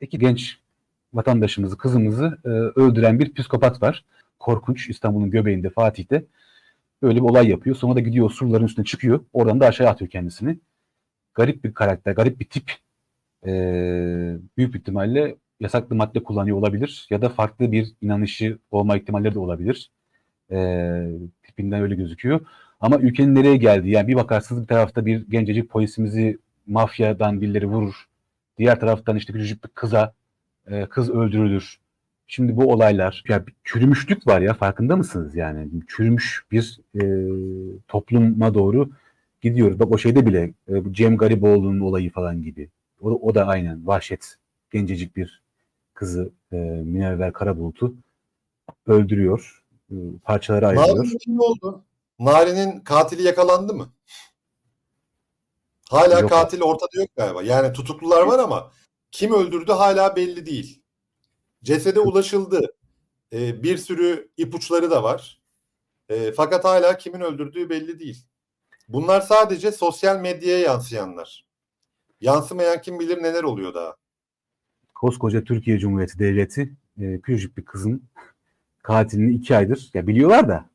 iki genç vatandaşımızı, kızımızı e, öldüren bir psikopat var. Korkunç İstanbul'un göbeğinde Fatih'te böyle bir olay yapıyor. Sonra da gidiyor surların üstüne çıkıyor. Oradan da aşağı atıyor kendisini. Garip bir karakter, garip bir tip. E, büyük ihtimalle yasaklı madde kullanıyor olabilir ya da farklı bir inanışı olma ihtimalleri de olabilir. E, tipinden öyle gözüküyor. Ama ülkenin nereye geldiği yani bir bakarsınız bir tarafta bir gencecik polisimizi mafyadan birileri vurur. Diğer taraftan işte küçücük bir kıza e, kız öldürülür. Şimdi bu olaylar ya bir çürümüşlük var ya farkında mısınız yani çürümüş bir e, topluma doğru gidiyoruz. Bak o şeyde bile e, Cem Gariboğlu'nun olayı falan gibi. O, o da aynen vahşet gencecik bir kızı e, Münevver Karabulut'u öldürüyor. E, parçalara ayırıyor. Nari'nin ne oldu? Nari'nin katili yakalandı mı? Hala Yok. katil ortada yok galiba. Yani tutuklular var ama kim öldürdü hala belli değil. Cesede ulaşıldı. Ee, bir sürü ipuçları da var. Ee, fakat hala kimin öldürdüğü belli değil. Bunlar sadece sosyal medyaya yansıyanlar. Yansımayan kim bilir neler oluyor daha. koskoca Türkiye Cumhuriyeti Devleti e, küçücük bir kızın katilini iki aydır ya biliyorlar da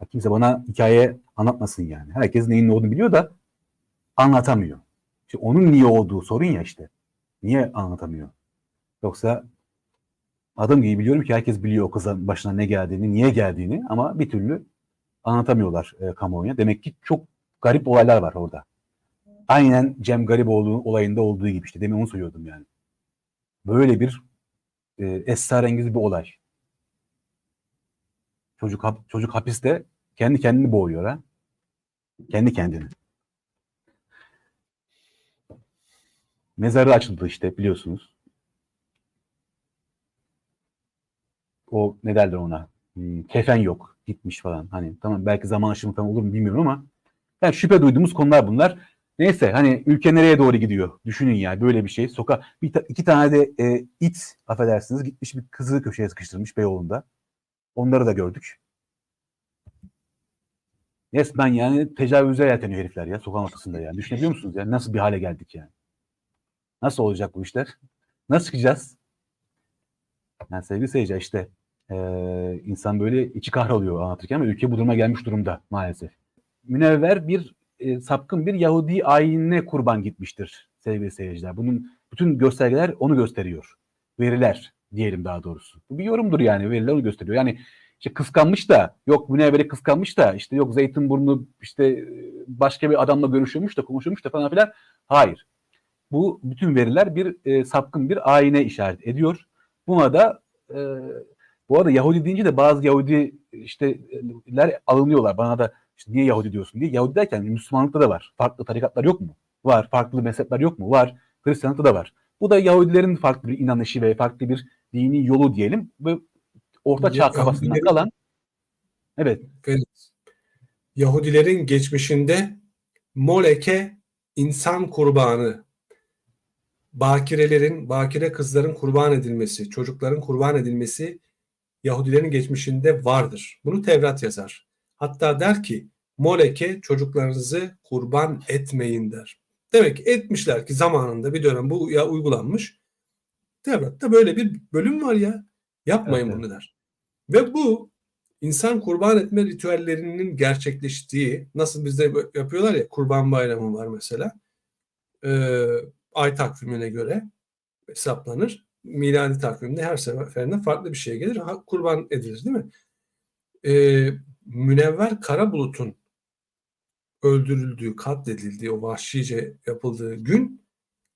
ya kimse bana hikaye anlatmasın yani. Herkes neyin ne olduğunu biliyor da anlatamıyor. İşte onun niye olduğu sorun ya işte. Niye anlatamıyor? Yoksa adım gibi biliyorum ki herkes biliyor o kızın başına ne geldiğini, niye geldiğini ama bir türlü anlatamıyorlar e, kamuoyuna. Demek ki çok garip olaylar var orada. Aynen Cem Gariboğlu olayında olduğu gibi işte. Demin onu söylüyordum yani böyle bir e, esrarengiz bir olay. Çocuk hap- çocuk hapiste kendi kendini boğuyor ha. Kendi kendini. Mezarı açıldı işte biliyorsunuz. O ne derler ona? Hmm, kefen yok. Gitmiş falan. Hani tamam belki zaman aşımı falan olur mu bilmiyorum ama yani şüphe duyduğumuz konular bunlar. Neyse hani ülke nereye doğru gidiyor? Düşünün ya böyle bir şey. Soka bir ta- iki tane de e, it affedersiniz gitmiş bir kızı köşeye sıkıştırmış Beyoğlu'nda. Onları da gördük. Resmen yani tecavüze yelteniyor herifler ya sokağın ortasında yani. Düşünebiliyor musunuz? Yani nasıl bir hale geldik yani? Nasıl olacak bu işler? Nasıl çıkacağız? Yani sevgili seyirciler işte e, insan böyle içi kahroluyor anlatırken ama ülke bu duruma gelmiş durumda maalesef. Münevver bir e, sapkın bir Yahudi ayinine kurban gitmiştir sevgili seyirciler. Bunun bütün göstergeler onu gösteriyor. Veriler diyelim daha doğrusu. Bu bir yorumdur yani veriler onu gösteriyor. Yani işte kıskanmış da yok Münevver'i kıskanmış da işte yok Zeytinburnu işte başka bir adamla görüşüyormuş da konuşuyormuş da falan filan. Hayır. Bu bütün veriler bir e, sapkın bir ayine işaret ediyor. Buna da e, bu arada Yahudi deyince de bazı Yahudi işteler alınıyorlar. Bana da işte niye Yahudi diyorsun diye. Yahudi derken Müslümanlıkta da var. Farklı tarikatlar yok mu? Var. Farklı mezhepler yok mu? Var. Hristiyanlıkta da var. Bu da Yahudilerin farklı bir inanışı ve farklı bir dini yolu diyelim. Ve Orta Çağ kafasından kalan evet Yahudilerin geçmişinde Moleke insan kurbanı, bakirelerin, bakire kızların kurban edilmesi, çocukların kurban edilmesi Yahudilerin geçmişinde vardır. Bunu Tevrat yazar. Hatta der ki Moleke çocuklarınızı kurban etmeyin der. Demek ki etmişler ki zamanında bir dönem bu ya uygulanmış. Tevrat'ta böyle bir bölüm var ya. Yapmayın Evet, bunu der. Ve bu insan kurban etme ritüellerinin gerçekleştiği nasıl bizde yapıyorlar ya kurban bayramı var mesela Ee, ay takvimine göre hesaplanır. Miladi takvimde her seferinde farklı bir şey gelir. Kurban edilir değil mi? Ee, Münevver Karabulut'un öldürüldüğü, katledildiği, o vahşice yapıldığı gün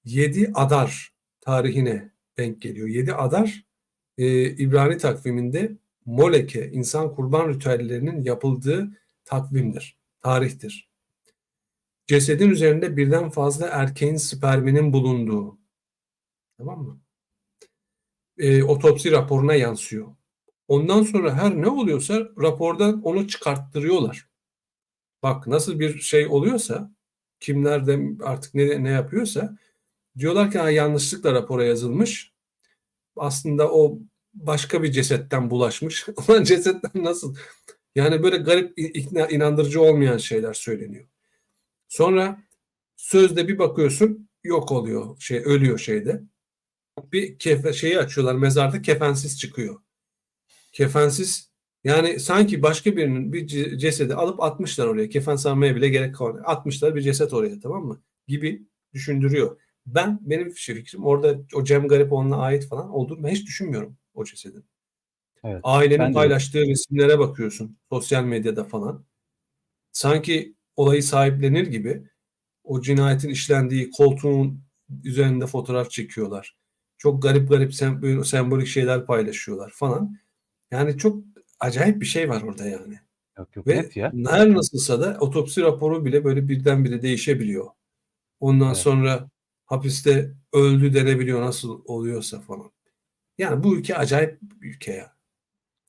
7 Adar tarihine denk geliyor. 7 Adar e, İbrani takviminde Moleke, insan kurban ritüellerinin yapıldığı takvimdir, tarihtir. Cesedin üzerinde birden fazla erkeğin sperminin bulunduğu, tamam mı? E, otopsi raporuna yansıyor. Ondan sonra her ne oluyorsa rapordan onu çıkarttırıyorlar. Bak nasıl bir şey oluyorsa, kimler de artık ne, ne yapıyorsa diyorlar ki ha, yanlışlıkla rapora yazılmış. Aslında o başka bir cesetten bulaşmış. Ulan cesetten nasıl? Yani böyle garip ikna, inandırıcı olmayan şeyler söyleniyor. Sonra sözde bir bakıyorsun yok oluyor şey ölüyor şeyde bir kefe, şeyi açıyorlar mezarda kefensiz çıkıyor. Kefensiz yani sanki başka birinin bir ce- cesedi alıp atmışlar oraya. Kefen sarmaya bile gerek kalmıyor. Atmışlar bir ceset oraya tamam mı? Gibi düşündürüyor. Ben benim fikrim orada o Cem Garipoğlu'na ait falan olduğunu ben hiç düşünmüyorum o cesedin. Evet, Ailenin ben de- paylaştığı resimlere bakıyorsun sosyal medyada falan. Sanki olayı sahiplenir gibi o cinayetin işlendiği koltuğun üzerinde fotoğraf çekiyorlar. Çok garip garip sem- sembolik şeyler paylaşıyorlar falan. Yani çok acayip bir şey var orada yani. Yok yok Ve net ya. her nasılsa da otopsi raporu bile böyle birdenbire değişebiliyor. Ondan Evet. sonra hapiste öldü denebiliyor nasıl oluyorsa falan. Yani bu ülke acayip bir ülke ya.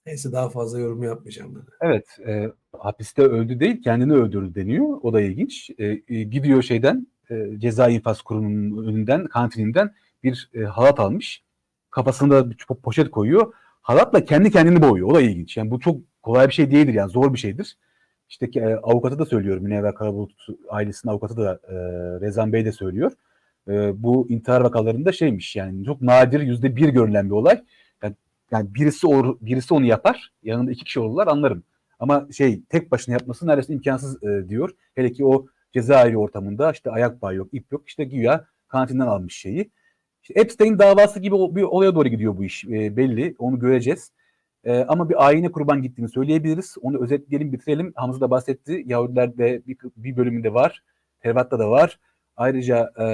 Neyse daha fazla yorum yapmayacağım ben. Evet, e, hapiste öldü değil, kendini öldürdü deniyor. O da ilginç. E, e, gidiyor şeyden, e, ceza infaz kurumunun önünden, kantininden bir e, halat almış. Kafasında bir po- poşet koyuyor. Halatla kendi kendini boğuyor. O da ilginç. Yani bu çok kolay bir şey değildir yani zor bir şeydir. İşte e, avukatı da söylüyor. Münevver Karabulut ailesinin avukatı da e, Rezan Bey de söylüyor. E, bu intihar vakalarında şeymiş yani çok nadir yüzde bir görülen bir olay. Yani, birisi or, birisi onu yapar. Yanında iki kişi olurlar anlarım. Ama şey tek başına yapması neredeyse imkansız e, diyor. Hele ki o cezaevi ortamında işte ayak bağı yok, ip yok. İşte güya kantinden almış şeyi. İşte Epstein davası gibi bir olaya doğru gidiyor bu iş e, belli. Onu göreceğiz. E, ama bir ayine kurban gittiğini söyleyebiliriz. Onu özetleyelim, bitirelim. Hamza da bahsetti. Yahudiler'de bir, bir bölümünde var. Tevrat'ta da var. Ayrıca e,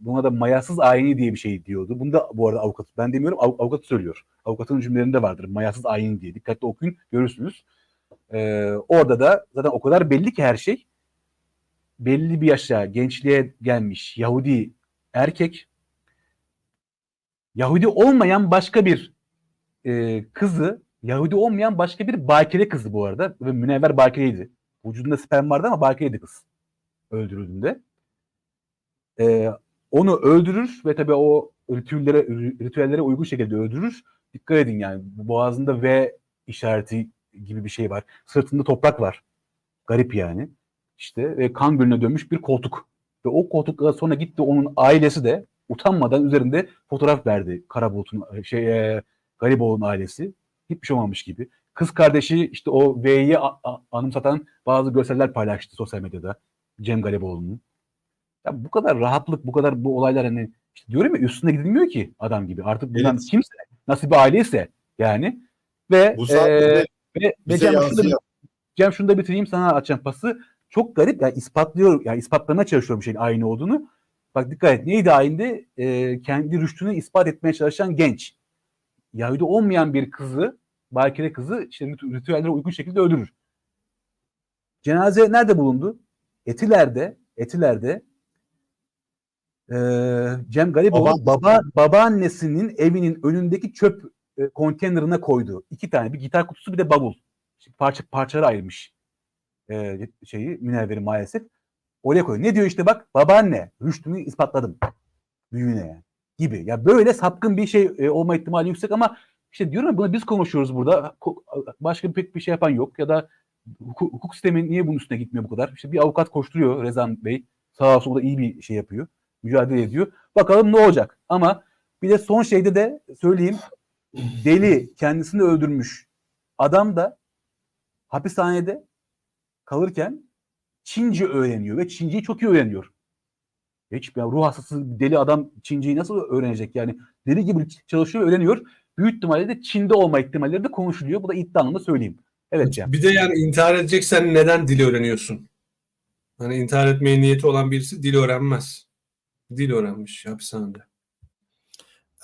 buna da mayasız ayini diye bir şey diyordu. Bunu da bu arada avukat, ben demiyorum av, avukat söylüyor. Avukatın cümlelerinde vardır. Mayasız ayin diye. Dikkatli okuyun görürsünüz. E, orada da zaten o kadar belli ki her şey. Belli bir yaşa, gençliğe gelmiş Yahudi erkek Yahudi olmayan başka bir e, kızı, Yahudi olmayan başka bir bakire kızı bu arada. Ve münevver bakireydi. Vücudunda sperm vardı ama bakireydi kız. Öldürüldüğünde. E, onu öldürür ve tabii o ritüellere, ritüellere uygun şekilde öldürür. Dikkat edin yani boğazında V işareti gibi bir şey var. Sırtında toprak var. Garip yani. İşte ve kan gölüne dönmüş bir koltuk. Ve o koltukla sonra gitti onun ailesi de utanmadan üzerinde fotoğraf verdi Karabulut'un şey e, Gariboğlu'nun ailesi. Hiçbir şey olmamış gibi. Kız kardeşi işte o V'yi anımsatan bazı görseller paylaştı sosyal medyada. Cem Gariboğlu'nun. Ya bu kadar rahatlık, bu kadar bu olaylar hani işte diyorum ya üstüne gidilmiyor ki adam gibi. Artık bundan Evet. kimse nasıl bir aileyse yani ve Bu e, ve, ve Cem, şunu da. Cem şunu da bitireyim sana açacağım pası. Çok garip yani ispatlıyor yani ispatlamaya çalışıyorum şeyin aynı olduğunu. Bak dikkat et neydi ayinde Ee, kendi rüştünü ispat etmeye çalışan genç. Yahudi olmayan bir kızı bakire kızı işte rit- ritüellere uygun şekilde öldürür. Cenaze nerede bulundu? Etiler'de Etiler'de ee, Cem Gariboğlu Baba- baba babaannesinin evinin önündeki çöp e, konteynerına koydu. İki tane bir gitar kutusu bir de bavul. Şimdi parça parçalara ayırmış e, şeyi münevveri maalesef. Oraya koyuyor. Ne diyor işte bak babaanne rüştümü ispatladım. Büyüğüne yani. Gibi. Ya böyle sapkın bir şey e, olma ihtimali yüksek ama işte diyorum ya bunu biz konuşuyoruz burada. Başka pek bir şey yapan yok ya da hukuk, hukuk sistemi niye bunun üstüne gitmiyor bu kadar? İşte bir avukat koşturuyor Rezan Bey. Sağ olsun o da iyi bir şey yapıyor. Mücadele ediyor. Bakalım ne olacak? Ama bir de son şeyde de söyleyeyim. Deli kendisini öldürmüş. Adam da hapishanede kalırken Çince öğreniyor ve Çinceyi çok iyi öğreniyor. Hiç ya ruh hastası deli adam Çinceyi nasıl öğrenecek yani? Deli gibi çalışıyor, öğreniyor. Büyük ihtimalle de Çin'de olma ihtimalleri de konuşuluyor. Bu da iddia anlamında söyleyeyim. Evet Cem. Bir de yani intihar edeceksen neden dil öğreniyorsun? Hani intihar etmeye niyeti olan birisi dil öğrenmez. Dil öğrenmiş hapishanede.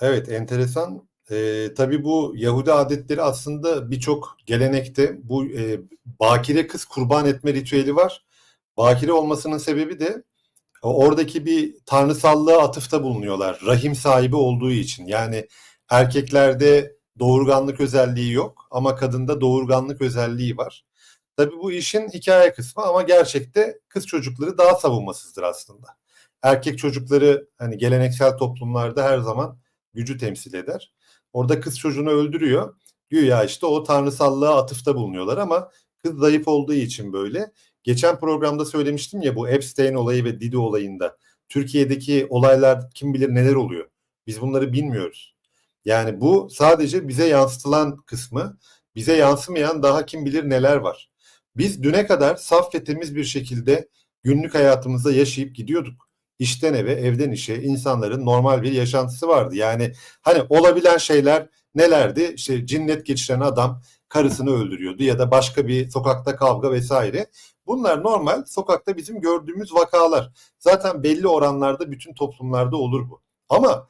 Evet enteresan. Ee, tabii bu Yahudi adetleri aslında birçok gelenekte bu e, bakire kız kurban etme ritüeli var. Bakire olmasının sebebi de oradaki bir tanrısallığa atıfta bulunuyorlar. Rahim sahibi olduğu için. Yani erkeklerde doğurganlık özelliği yok ama kadında doğurganlık özelliği var. Tabii bu işin hikaye kısmı ama gerçekte kız çocukları daha savunmasızdır aslında. Erkek çocukları hani geleneksel toplumlarda her zaman gücü temsil eder. Orada kız çocuğunu öldürüyor. Güya işte o tanrısallığa atıfta bulunuyorlar ama kız zayıf olduğu için böyle. Geçen programda söylemiştim ya bu Epstein olayı ve Didi olayında Türkiye'deki olaylar kim bilir neler oluyor. Biz bunları bilmiyoruz. Yani bu sadece bize yansıtılan kısmı, bize yansımayan daha kim bilir neler var. Biz düne kadar saf ve temiz bir şekilde günlük hayatımızda yaşayıp gidiyorduk. İşten eve, evden işe insanların normal bir yaşantısı vardı. Yani hani olabilen şeyler nelerdi? İşte cinnet geçiren adam karısını öldürüyordu ya da başka bir sokakta kavga vesaire. Bunlar normal sokakta bizim gördüğümüz vakalar. Zaten belli oranlarda bütün toplumlarda olur bu. Ama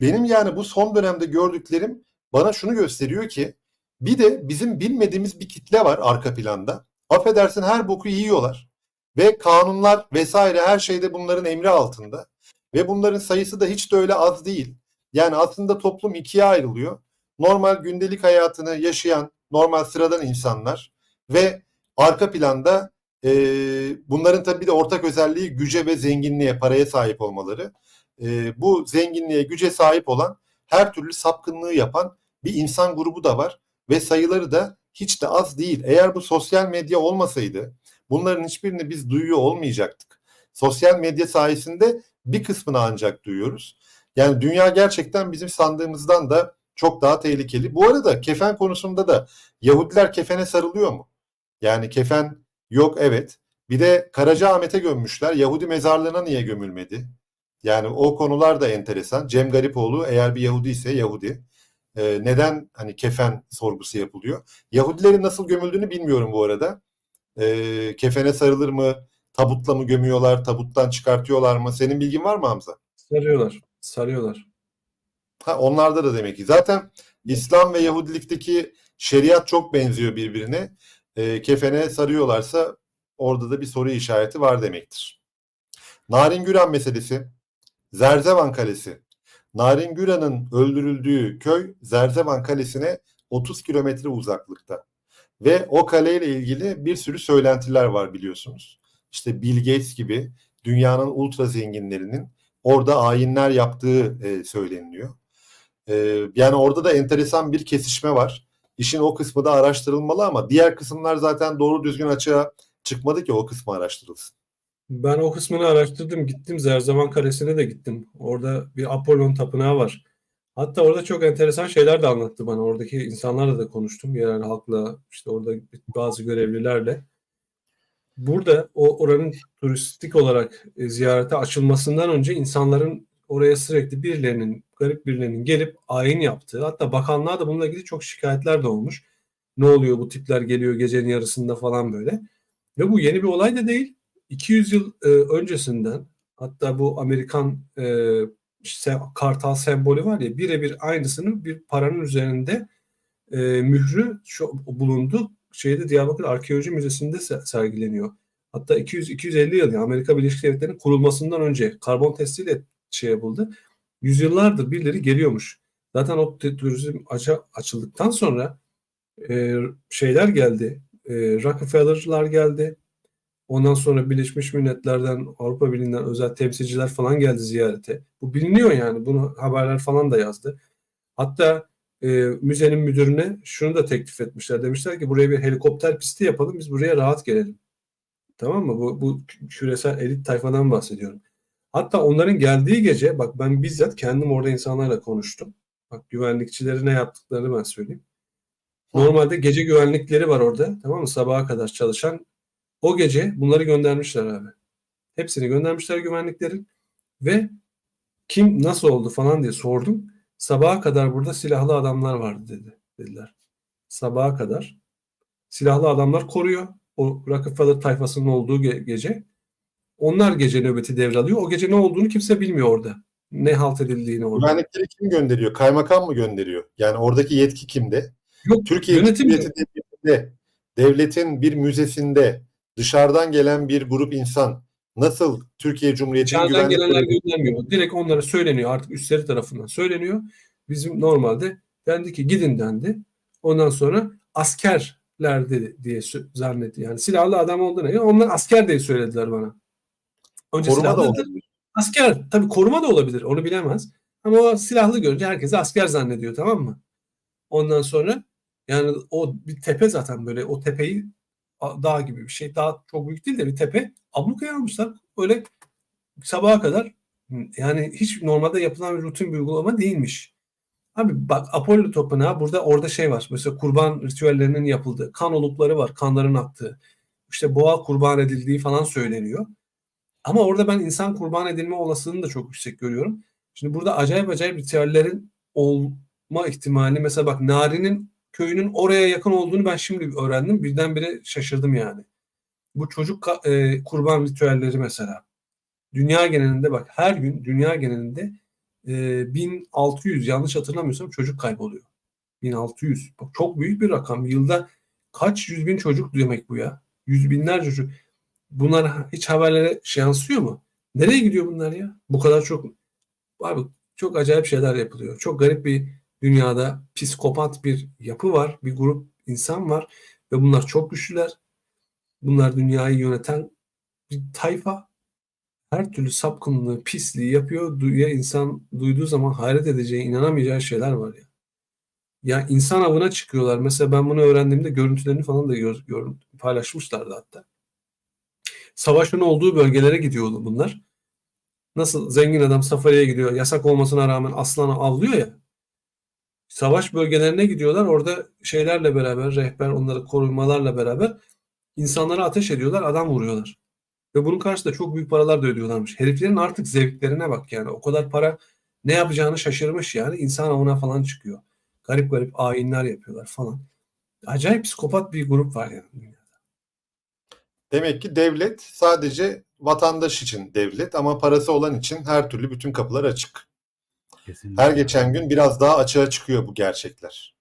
benim yani bu son dönemde gördüklerim bana şunu gösteriyor ki bir de bizim bilmediğimiz bir kitle var arka planda. Affedersin her boku yiyorlar. Ve kanunlar vesaire her şeyde bunların emri altında. Ve bunların sayısı da hiç de öyle az değil. Yani aslında toplum ikiye ayrılıyor. Normal gündelik hayatını yaşayan normal sıradan insanlar ve arka planda e, bunların tabii bir de ortak özelliği güce ve zenginliğe, paraya sahip olmaları. E, bu zenginliğe, güce sahip olan her türlü sapkınlığı yapan bir insan grubu da var ve sayıları da hiç de az değil. Eğer bu sosyal medya olmasaydı bunların hiçbirini biz duyuyor olmayacaktık. Sosyal medya sayesinde bir kısmını ancak duyuyoruz. Yani dünya gerçekten bizim sandığımızdan da çok daha tehlikeli. Bu arada kefen konusunda da Yahudiler kefene sarılıyor mu? Yani kefen yok evet. Bir de Karacaahmet'e gömmüşler. Yahudi mezarlığına niye gömülmedi? Yani o konular da enteresan. Cem Garipoğlu eğer bir Yahudi ise Yahudi. Ee, neden hani kefen sorgusu yapılıyor? Yahudilerin nasıl gömüldüğünü bilmiyorum bu arada. Ee, kefene sarılır mı? Tabutla mı gömüyorlar? Tabuttan çıkartıyorlar mı? Senin bilgin var mı Hamza? Sarıyorlar. Sarıyorlar. Ha, onlarda da demek ki. Zaten İslam ve Yahudilikteki şeriat çok benziyor birbirine. Ee, kefene sarıyorlarsa orada da bir soru işareti var demektir. Narin Güran meselesi. Zerzevan Kalesi. Narin Güran'ın öldürüldüğü köy Zerzevan Kalesi'ne 30 kilometre uzaklıkta. Ve o kaleyle ilgili bir sürü söylentiler var biliyorsunuz. İşte Bill Gates gibi dünyanın ultra zenginlerinin orada ayinler yaptığı e, söyleniliyor. E, yani orada da enteresan bir kesişme var. İşin o kısmı da araştırılmalı ama diğer kısımlar zaten doğru düzgün açığa çıkmadı ki o kısmı araştırılsın. Ben o kısmını araştırdım. Gittim Zerzevan Kalesi'ne de gittim. Orada bir Apollon tapınağı var. Hatta orada çok enteresan şeyler de anlattı bana. Oradaki insanlarla da konuştum. Yerel halkla, işte orada bazı görevlilerle. Burada o oranın turistik olarak e, ziyarete açılmasından önce insanların oraya sürekli birilerinin, garip birilerinin gelip ayin yaptığı, hatta bakanlığa da bununla ilgili çok şikayetler de olmuş. Ne oluyor bu tipler geliyor gecenin yarısında falan böyle. Ve bu yeni bir olay da değil. 200 yıl e, öncesinden hatta bu Amerikan e, işte kartal sembolü var ya birebir aynısının bir paranın üzerinde e, mührü şu, bulundu. Şeyde Diyarbakır Arkeoloji Müzesi'nde se- sergileniyor. Hatta 200 250 yıl yani Amerika Birleşik Devletleri'nin kurulmasından önce karbon testiyle şey yapıldı. Yüzyıllardır birileri geliyormuş. Zaten o turizm aça, açıldıktan sonra e, şeyler geldi. E, Rockefeller'lar geldi. Ondan sonra Birleşmiş Milletler'den, Avrupa Birliği'nden özel temsilciler falan geldi ziyarete. Bu biliniyor yani. Bunu haberler falan da yazdı. Hatta e, müzenin müdürüne şunu da teklif etmişler. Demişler ki buraya bir helikopter pisti yapalım. Biz buraya rahat gelelim. Tamam mı? Bu, bu küresel elit tayfadan bahsediyorum. Hatta onların geldiği gece bak ben bizzat kendim orada insanlarla konuştum. Bak güvenlikçileri ne yaptıklarını ben söyleyeyim. Normalde gece güvenlikleri var orada. Tamam mı? Sabaha kadar çalışan. O gece bunları göndermişler abi. Hepsini göndermişler güvenliklerin. Ve kim nasıl oldu falan diye sordum. Sabaha kadar burada silahlı adamlar vardı dedi dediler. Sabaha kadar silahlı adamlar koruyor o Rockefeller tayfasının olduğu ge- gece. Onlar gece nöbeti devralıyor. O gece ne olduğunu kimse bilmiyor orada. Ne halt edildiğini orada. Güvenlikleri kim gönderiyor? Kaymakam mı gönderiyor? Yani oradaki yetki kimde? Yok Türkiye yönetim Cumhuriyeti Devleti'nde, devletin bir müzesinde dışarıdan gelen bir grup insan nasıl Türkiye Cumhuriyeti'nin İçeriden gelenler güvenlik göndermiyor. Direkt onlara söyleniyor artık üstleri tarafından söyleniyor. Bizim normalde dendi ki gidin dendi. Ondan sonra askerler dedi diye zannetti. Yani silahlı adam olduğuna göre onlar asker diye söylediler bana. Önce koruma da olabilir. asker. Tabii koruma da olabilir. Onu bilemez. Ama o silahlı görünce herkese asker zannediyor tamam mı? Ondan sonra yani o bir tepe zaten böyle o tepeyi dağ gibi bir şey. Dağ çok büyük değil de bir tepe. Ablukaya almışlar. Öyle sabaha kadar Yani hiç normalde yapılan bir rutin bir uygulama değilmiş. Abi bak Apollo tapınağı burada orada şey var. Mesela kurban ritüellerinin yapıldığı, kan olukları var, kanların aktığı. İşte boğa kurban edildiği falan söyleniyor. Ama orada ben insan kurban edilme olasılığını da çok yüksek görüyorum. Şimdi burada acayip acayip ritüellerin olma ihtimali. Mesela bak Nari'nin köyünün oraya yakın olduğunu ben şimdi öğrendim. Birdenbire şaşırdım yani. Bu çocuk e, kurban ritüelleri mesela. Dünya genelinde bak her gün dünya genelinde e, 1600 yanlış hatırlamıyorsam çocuk kayboluyor. 1600. Bak çok büyük bir rakam. Yılda kaç yüz bin çocuk demek bu ya? Yüz binlerce çocuk. Bunlar hiç haberlere yansıyor mu? Nereye gidiyor bunlar ya? Bu kadar çok abi çok acayip şeyler yapılıyor. Çok garip bir dünyada psikopat bir yapı var. Bir grup insan var ve bunlar çok güçlüler. Bunlar dünyayı yöneten bir tayfa. Her türlü sapkınlığı, pisliği yapıyor. Duya insan duyduğu zaman hayret edeceği, inanamayacağı şeyler var ya. Ya insan avına çıkıyorlar. Mesela ben bunu öğrendiğimde görüntülerini falan da gör, gör- paylaşmışlardı hatta. Savaşın olduğu bölgelere gidiyordu bunlar. Nasıl zengin adam safariye gidiyor. Yasak olmasına rağmen aslanı avlıyor ya. Savaş bölgelerine gidiyorlar. Orada şeylerle beraber, rehber onları korumalarla beraber insanlara ateş ediyorlar. Adam vuruyorlar. Ve bunun karşısında çok büyük paralar da ödüyorlarmış. Heriflerin artık zevklerine bak yani. O kadar para ne yapacağını şaşırmış yani. İnsan avına falan çıkıyor. Garip garip ayinler yapıyorlar falan. Acayip psikopat bir grup var yani. Demek ki devlet sadece vatandaş için devlet ama parası olan için her türlü bütün kapılar açık. Kesinlikle. Her geçen gün biraz daha açığa çıkıyor bu gerçekler.